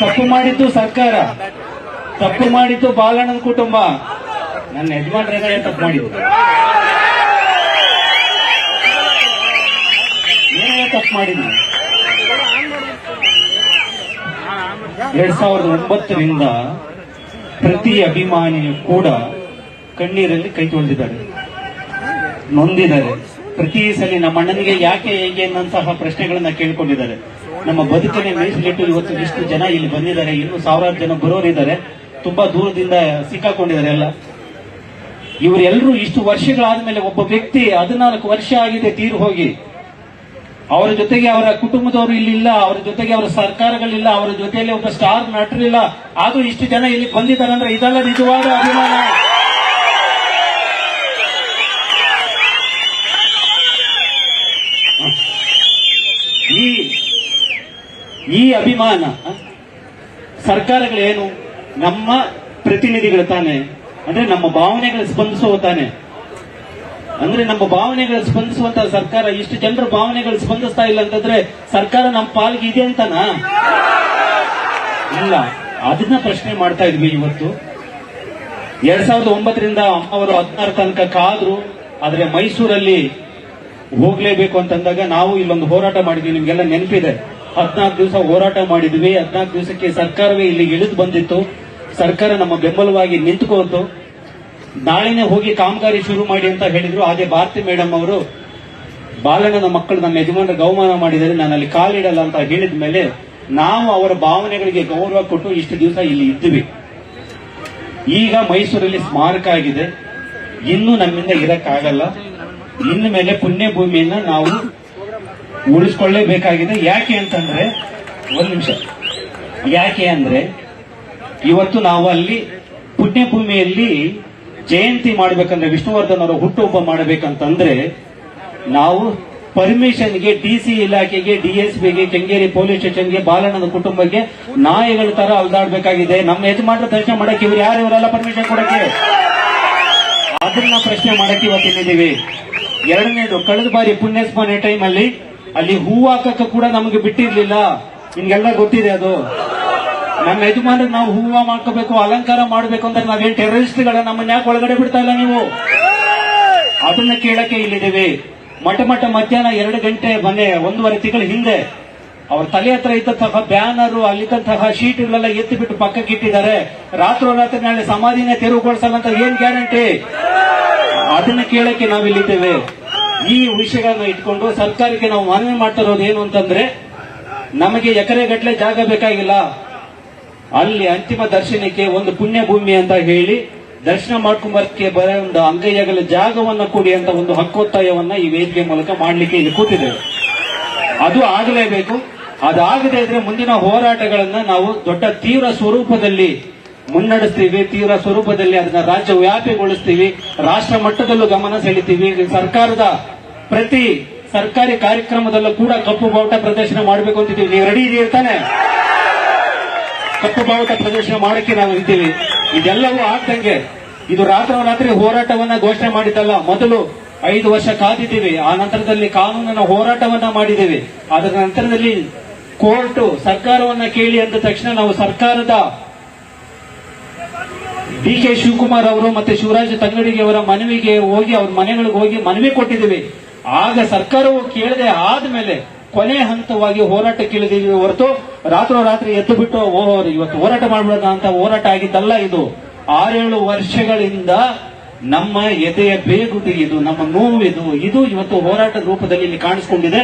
ತಪ್ಪು ಮಾಡಿದ್ದು ಸರ್ಕಾರ. ತಪ್ಪು ಮಾಡಿದ್ದು ಬಾಲಣ್ಣನ ಕುಟುಂಬ. ನನ್ನ ಯಜಮಾನ್ರೇನೇ ತಪ್ಪು ಮಾಡಿದ್ದು. ಏನೇ ತಪ್ಪು ಮಾಡಿದ್ದು. ಎರಡ್ ಸಾವಿರದ ಒಂಬತ್ತರಿಂದ ಪ್ರತಿ ಅಭಿಮಾನಿಯು ಕೂಡ ಕಣ್ಣೀರಲ್ಲಿ ಕೈ ತೊಳೆದಿದ್ದಾರೆ. ನೊಂದಿದ್ದಾರೆ. ಪ್ರತಿ ಸಲ ನಮ್ಮ ಅಣ್ಣನಿಗೆ ಯಾಕೆ, ಹೇಗೆ ಅನ್ನಂತಹ ಪ್ರಶ್ನೆಗಳನ್ನ ಕೇಳ್ಕೊಂಡಿದ್ದಾರೆ. ನಮ್ಮ ಬದುಕನ್ನೇ ಮೀಸಲಿಟ್ಟು ಇವತ್ತು ಇಷ್ಟು ಜನ ಇಲ್ಲಿ ಬಂದಿದ್ದಾರೆ. ಇನ್ನೂ ಸಾವಿರಾರು ಜನ ಬರೋರಿದ್ದಾರೆ. ತುಂಬಾ ದೂರದಿಂದ ಸಿಕ್ಕಾಕೊಂಡಿದ್ದಾರೆ ಎಲ್ಲ. ಇವರೆಲ್ಲರೂ ಇಷ್ಟು ವರ್ಷಗಳಾದ್ಮೇಲೆ ಒಬ್ಬ ವ್ಯಕ್ತಿ ಹದಿನಾಲ್ಕು ವರ್ಷ ಆಗಿದೆ ತೀರು ಹೋಗಿ. ಅವರ ಜೊತೆಗೆ ಅವರ ಕುಟುಂಬದವರು ಇಲ್ಲಿಲ್ಲ, ಅವರ ಜೊತೆಗೆ ಅವರ ಸರ್ಕಾರಗಳಿಲ್ಲ, ಅವರ ಜೊತೆಯಲ್ಲಿ ಒಬ್ಬ ಸ್ಟಾರ್ ನಟರಿಲ್ಲ. ಆದ್ರೂ ಇಷ್ಟು ಜನ ಇಲ್ಲಿ ಬಂದಿದ್ದಾರೆ ಅಂದ್ರೆ ಇದೆಲ್ಲ ನಿಜವಾದ ಅಭಿಮಾನ. ಈ ಈ ಅಭಿಮಾನ ಸರ್ಕಾರಗಳೇನು ನಮ್ಮ ಪ್ರತಿನಿಧಿಗಳು ತಾನೆ, ಅಂದ್ರೆ ನಮ್ಮ ಭಾವನೆಗಳು ಸ್ಪಂದಿಸುವ ತಾನೆ. ಅಂದ್ರೆ ನಮ್ಮ ಭಾವನೆಗಳು ಸ್ಪಂದಿಸುವಂತ ಸರ್ಕಾರ, ಇಷ್ಟು ಜನರ ಭಾವನೆಗಳು ಸ್ಪಂದಿಸ್ತಾ ಇಲ್ಲ ಅಂತಂದ್ರೆ ಸರ್ಕಾರ ನಮ್ಮ ಪಾಲ್ಗೆ ಇದೆ ಅಂತನಾ? ಇಲ್ಲ. ಅದನ್ನ ಪ್ರಶ್ನೆ ಮಾಡ್ತಾ ಇದ್ವಿ ಇವತ್ತು. ಎರಡ್ ಸಾವಿರದ ಒಂಬತ್ತರಿಂದ ಅವರು ಹದಿನಾರು ತನಕ ಕಾದ್ರು, ಆದ್ರೆ ಮೈಸೂರಲ್ಲಿ ಹೋಗ್ಲೇಬೇಕು ಅಂತಂದಾಗ ನಾವು ಇಲ್ಲೊಂದು ಹೋರಾಟ ಮಾಡಿದ್ವಿ, ನಿಮ್ಗೆಲ್ಲ ನೆನಪಿದೆ. ಹದಿನಾಲ್ಕು ದಿವಸ ಹೋರಾಟ ಮಾಡಿದ್ವಿ. ಹದಿನಾಲ್ಕು ದಿವಸಕ್ಕೆ ಸರ್ಕಾರವೇ ಇಲ್ಲಿ ಇಳಿದು ಬಂದಿತ್ತು. ಸರ್ಕಾರ ನಮ್ಮ ಬೆಂಬಲವಾಗಿ ನಿಂತುಕೋತು. ನಾಳೆನೆ ಹೋಗಿ ಕಾಮಗಾರಿ ಶುರು ಮಾಡಿ ಅಂತ ಹೇಳಿದ್ರು. ಅದೇ ಭಾರತಿ ಮೇಡಮ್ ಅವರು ಬಾಲಣ್ಣನ ಮಕ್ಕಳು ನಮ್ಮ ಯಜಮಾನರ ಗೌಮಾನ ಮಾಡಿದರೆ ನಾನು ಅಲ್ಲಿ ಕಾಲಿಡಲ್ಲ ಅಂತ ಹೇಳಿದ ಮೇಲೆ ನಾವು ಅವರ ಭಾವನೆಗಳಿಗೆ ಗೌರವ ಕೊಟ್ಟು ಇಷ್ಟು ದಿವಸ ಇಲ್ಲಿ ಇದ್ದೀವಿ. ಈಗ ಮೈಸೂರಲ್ಲಿ ಸ್ಮಾರಕ ಆಗಿದೆ. ಇನ್ನು ನಮ್ಮಿಂದ ಇರಕ್ಕಾಗಲ್ಲ. ಇನ್ನು ಮೇಲೆ ಪುಣ್ಯ ಭೂಮಿಯನ್ನ ನಾವು ಉಳಿಸ್ಕೊಳ್ಳೇಬೇಕಾಗಿದೆ. ಯಾಕೆ ಅಂತಂದ್ರೆ, ಒಂದ್ ನಿಮಿಷ. ಯಾಕೆ ಅಂದ್ರೆ, ಇವತ್ತು ನಾವು ಅಲ್ಲಿ ಪುಣ್ಯಭೂಮಿಯಲ್ಲಿ ಜಯಂತಿ ಮಾಡ್ಬೇಕಂದ್ರೆ, ವಿಷ್ಣುವರ್ಧನ್ ಅವರ ಹುಟ್ಟುಹಬ್ಬ ಮಾಡಬೇಕಂತಂದ್ರೆ, ನಾವು ಪರ್ಮಿಷನ್ಗೆ ಡಿಸಿ ಇಲಾಖೆಗೆ ಡಿಎಸ್ಪಿಗೆ ಕೆಂಗೇರಿ ಪೊಲೀಸ್ ಸ್ಟೇಷನ್ಗೆ, ಬಾಲಣ್ಣನ ಕುಟುಂಬಕ್ಕೆ ನಾಯಿಗಳ ತರ ಅಲ್ದಾಡ್ಬೇಕಾಗಿದೆ. ನಮ್ಮ ಯಜಮಾನರ ದರ್ಶನ ಮಾಡಕ್ಕೆ ಇವ್ರು ಯಾರು? ಇವರೆಲ್ಲ ಪರ್ಮಿಷನ್ ಕೊಡಕ್ಕೆ? ಅದನ್ನ ಪ್ರಶ್ನೆ ಮಾಡಕ್ಕೆ ಇವತ್ತಿದ್ದೀವಿ ಎರಡನೇದು, ಕಳೆದ ಬಾರಿ ಪುಣ್ಯಸ್ಮರಣೆ ಟೈಮ್ ಅಲ್ಲಿ ಹೂ ಹಾಕಕ್ಕೆ ಕೂಡ ನಮಗೆ ಬಿಟ್ಟಿರ್ಲಿಲ್ಲ. ನಿಮ್ಗೆಲ್ಲ ಗೊತ್ತಿದೆ ಅದು. ನಮ್ಮ ಯಜಮಾನ್ರಿಗೆ ನಾವು ಹೂವ ಮಾಡ್ಕೋಬೇಕು, ಅಲಂಕಾರ ಮಾಡಬೇಕು ಅಂದ್ರೆ ನಾವೇನ್ ಟೆರರಿಸ್ಟ್ಗಳ ನಮ್ಮನ್ನ ಯಾಕೆ ಒಳಗಡೆ ಬಿಡ್ತಾ ಇಲ್ಲ ನೀವು? ಅದನ್ನ ಕೇಳಕ್ಕೆ ಇಲ್ಲಿದ್ದೀವಿ. ಮಠ ಮಠ ಮಧ್ಯಾಹ್ನ ಎರಡು ಗಂಟೆ ಮೊನ್ನೆ ಒಂದೂವರೆ ತಿಂಗಳ ಹಿಂದೆ ಅವ್ರ ತಲೆ ಹತ್ರ ಇದ್ದಂತಹ ಬ್ಯಾನರ್, ಅಲ್ಲಿದ್ದಂತಹ ಶೀಟ್ಗಳೆಲ್ಲ ಎತ್ತಿ ಬಿಟ್ಟು ಪಕ್ಕಕ್ಕೆ ಇಟ್ಟಿದ್ದಾರೆ. ರಾತ್ರೋರಾತ್ರಿ ನಾಳೆ ಸಮಾಧಿನೇ ತೆರವುಗೊಳಿಸಲ್ಲ ಅಂತ ಏನ್ ಗ್ಯಾರಂಟಿ? ಅದನ್ನ ಕೇಳಕ್ಕೆ ನಾವಿಲ್ಲಿದ್ದೇವೆ. ಈ ವಿಷಯಗಳನ್ನ ಇಟ್ಕೊಂಡು ಸರ್ಕಾರಕ್ಕೆ ನಾವು ಮನವಿ ಮಾಡ್ತಿರೋದು ಏನು ಅಂತಂದ್ರೆ, ನಮಗೆ ಎಕರೆ ಗಟ್ಟಲೆ ಜಾಗ ಬೇಕಾಗಿಲ್ಲ. ಅಲ್ಲಿ ಅಂತಿಮ ದರ್ಶನಕ್ಕೆ ಒಂದು ಪುಣ್ಯ ಭೂಮಿ ಅಂತ ಹೇಳಿ, ದರ್ಶನ ಮಾಡ್ಕೊಂಬರ್ಕೆ ಬರ ಒಂದು ಅಂಗೈಯಾಗಲ ಜಾಗವನ್ನ ಕೊಡಿ ಅಂತ ಒಂದು ಹಕ್ಕೊತ್ತಾಯವನ್ನ ಈ ವೇದಿಕೆ ಮೂಲಕ ಮಾಡಲಿಕ್ಕೆ ಇಲ್ಲಿ ಕೂತಿದ್ದೇವೆ. ಅದು ಆಗಲೇಬೇಕು. ಅದಾಗದೇ ಇದ್ರೆ ಮುಂದಿನ ಹೋರಾಟಗಳನ್ನ ನಾವು ದೊಡ್ಡ ತೀವ್ರ ಸ್ವರೂಪದಲ್ಲಿ ಮುನ್ನಡೆಸ್ತೀವಿ, ತೀವ್ರ ಸ್ವರೂಪದಲ್ಲಿ ಅದನ್ನ ರಾಜ್ಯ ವ್ಯಾಪಿಗೊಳಿಸ್ತೀವಿ ರಾಷ್ಟ್ರ ಮಟ್ಟದಲ್ಲೂ ಗಮನ ಸೆಳಿತೀವಿ. ಸರ್ಕಾರದ ಪ್ರತಿ ಸರ್ಕಾರಿ ಕಾರ್ಯಕ್ರಮದಲ್ಲೂ ಕೂಡ ಕಪ್ಪು ಬಾವುಟ ಪ್ರದರ್ಶನ ಮಾಡಬೇಕು ಅಂತಿದ್ದೀವಿ. ನೀವು ರೆಡಿ ಇದೀರಿ ತಾನೆ? ಕಪ್ಪು ಬಾವುಟ ಪ್ರದರ್ಶನ ಮಾಡಕ್ಕೆ ನಾವು ಇದ್ದೀವಿ. ಇದೆಲ್ಲವೂ ಆಗ್ದಂಗೆ ಇದು ರಾತ್ರೋರಾತ್ರಿ ಹೋರಾಟವನ್ನ ಘೋಷಣೆ ಮಾಡಿದ್ದಲ್ಲ, ಮೊದಲು ಐದು ವರ್ಷ ಕಾದಿದ್ದೀವಿ. ಆ ನಂತರದಲ್ಲಿ ಕಾನೂನಿನ ಹೋರಾಟವನ್ನ ಮಾಡಿದ್ದೀವಿ. ಅದರ ನಂತರದಲ್ಲಿ ಕೋರ್ಟ್ ಸರ್ಕಾರವನ್ನ ಕೇಳಿ ಅಂದ ತಕ್ಷಣ ನಾವು ಸರ್ಕಾರದ ಡಿ ಕೆ ಶಿವಕುಮಾರ್ ಅವರು ಮತ್ತೆ ಶಿವರಾಜ್ ತಂಗಡಿಗೆ ಅವರ ಮನವಿಗೆ ಹೋಗಿ ಅವ್ರ ಮನೆಗಳಿಗೆ ಹೋಗಿ ಮನವಿ ಕೊಟ್ಟಿದ್ದೀವಿ. ಆಗ ಸರ್ಕಾರವು ಕೇಳದೆ ಆದ್ಮೇಲೆ ಕೊನೆ ಹಂತವಾಗಿ ಹೋರಾಟ ಕೇಳಿದೀವಿ ಹೊರತು ರಾತ್ರೋರಾತ್ರಿ ಎದ್ದು ಬಿಟ್ಟು, ಓಹೋ, ಇವತ್ತು ಹೋರಾಟ ಮಾಡಬಾರ್ದ ಅಂತ ಹೋರಾಟ ಆಗಿದ್ದಲ್ಲ ಇದು. ಆರೇಳು ವರ್ಷಗಳಿಂದ ನಮ್ಮ ಎದೆಯ ಬೇಗುದಿ ಇದು, ನಮ್ಮ ನೋವಿದು ಇದು ಇವತ್ತು ಹೋರಾಟ ರೂಪದಲ್ಲಿ ಇಲ್ಲಿ ಕಾಣಿಸ್ಕೊಂಡಿದೆ.